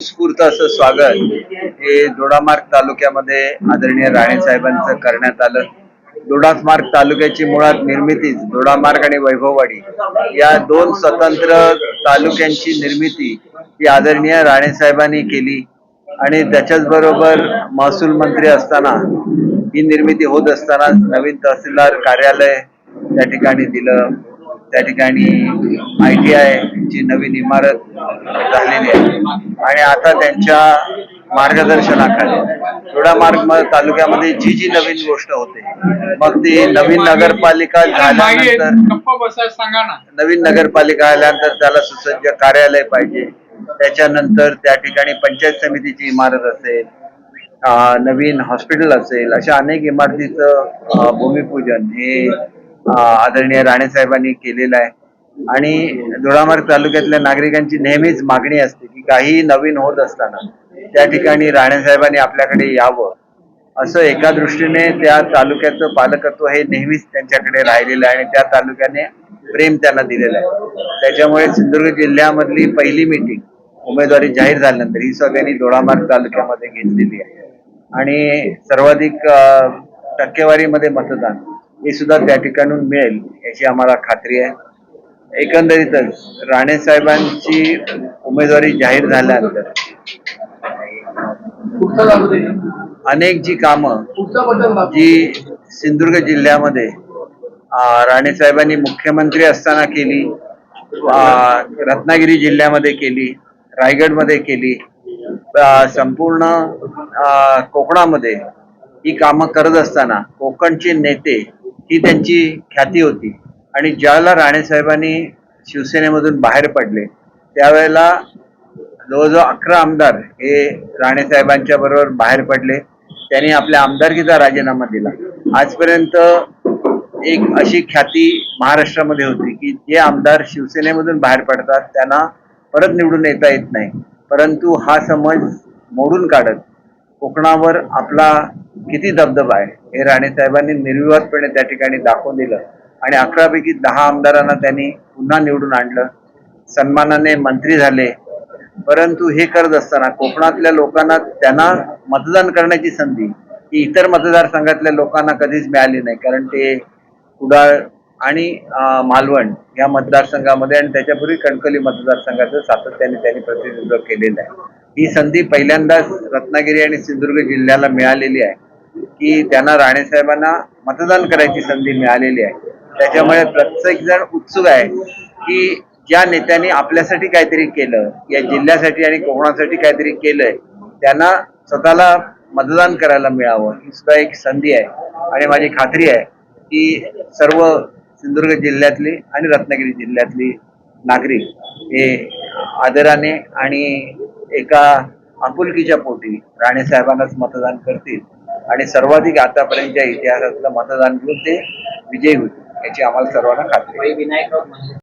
स्फूर्त असं स्वागत हे दोडामार्ग तालुक्यामध्ये आदरणीय राणे साहेबांचं करण्यात आलं. दोडामार्ग तालुक्याची मुळात निर्मितीच दोडामार्ग आणि वैभववाडी या दोन स्वतंत्र तालुक्यांची निर्मिती ही आदरणीय राणे साहेबांनी केली आणि त्याच्याच बरोबर महसूल मंत्री असताना ही निर्मिती होत असताना नवीन तहसीलदार कार्यालय त्या ठिकाणी दिलं. त्या ठिकाणी आय टी आयची नवीन इमारत झालेली आहे. आणि आता त्यांच्या मार्गदर्शनाखाली दोडामार्ग म- तालुक्यामध्ये जी जी नवीन गोष्ट होते. मग ती नवीन नगरपालिका झाल्यानंतर नवीन नगरपालिका आल्यानंतर त्याला सुसज्ज कार्यालय पाहिजे. त्याच्यानंतर त्या ठिकाणी पंचायत समितीची इमारत असेल नवीन हॉस्पिटल असेल अशा अनेक इमारतीचं भूमिपूजन हे आदरणीय राणे साहेबांनी केलेलं आहे. आणि दोडामार्ग तालुक्यातल्या नागरिकांची नेहमीच मागणी असते की काही नवीन होत असताना त्या ठिकाणी राणेसाहेबांनी आपल्याकडे यावं. असं एका दृष्टीने त्या तालुक्याचं पालकत्व हे नेहमीच त्यांच्याकडे राहिलेलं आहे आणि त्या तालुक्याने प्रेम त्यांना दिलेलं आहे. त्याच्यामुळे सिंधुदुर्ग जिल्ह्यामधली पहिली मीटिंग उमेदवारी जाहीर झाल्यानंतर ही सगळ्यांनी दोडामार्ग तालुक्यामध्ये घेतलेली आहे. आणि सर्वाधिक टक्केवारीमध्ये मतदान हे सुद्धा त्या ठिकाणून मिळेल याची आम्हाला खात्री आहे. एकंदरीतच राणे साहेबांची उमेदवारी जाहीर झाल्यानंतर अनेक जी कामं जी सिंधुदुर्ग जिल्ह्यामध्ये राणे साहेबांनी मुख्यमंत्री असताना केली रत्नागिरी जिल्ह्यामध्ये केली रायगडमध्ये केली संपूर्ण कोकणामध्ये ही कामं करत असताना कोकणचे नेते ही त्यांची ख्याती होती. आणि ज्यावेळेला राणे साहेबांनी शिवसेनेमधून बाहेर पडले त्यावेळेला जवळजवळ अकरा आमदार हे राणे साहेबांच्या बरोबर बाहेर पडले. त्यांनी आपल्या आमदारकीचा राजीनामा दिला. आजपर्यंत एक अशी ख्याती महाराष्ट्रामध्ये होती की जे आमदार शिवसेनेमधून बाहेर पडतात त्यांना परत निवडून येता येत नाही. परंतु हा समज मोडून काढत कोकणावर आपला किती दबदबा आहे हे राणे साहेबांनी निर्विवादपणे त्या ठिकाणी दाखवून दिलं. आणि अकरापैकी दहा आमदारांना त्यांनी पुन्हा निवडून आणलं. सन्मानाने मंत्री झाले. परंतु हे करत असताना कोकणातल्या लोकांना त्यांना मतदान करण्याची संधी ही इतर मतदारसंघातल्या लोकांना कधीच मिळाली नाही. कारण ते कुडाळ आणि मालवण या मतदारसंघामध्ये आणि त्याच्यापूर्वी कणकली मतदारसंघाचं सातत्याने त्यांनी प्रतिनिधित्व केलेलं आहे. ही संधी पहिल्यांदाच रत्नागिरी आणि सिंधुदुर्ग जिल्ह्याला मिळालेली आहे. की त्यांना राणेसाहेबांना मतदान करायची संधी मिळालेली आहे. त्याच्यामुळे प्रत्येक जण उत्सुक आहे की ज्या नेत्यांनी आपल्यासाठी काहीतरी केलं या जिल्ह्यासाठी आणि कोकणासाठी काहीतरी केलंय त्यांना स्वतःला मतदान करायला मिळावं ही सुद्धा एक संधी आहे. आणि माझी खात्री आहे की सर्व सिंधुदुर्ग जिल्ह्यातली आणि रत्नागिरी जिल्ह्यातली नागरिक हे आदराने आणि एका आपुलकीच्या पोटी राणेसाहेबांनाच मतदान करतील. आणि सर्वाधिक आतापर्यंतच्या इतिहासातलं मतदान घेऊन ते विजयी होतील. याची आम्हाला सर्वांना खात्री आहे. विनायक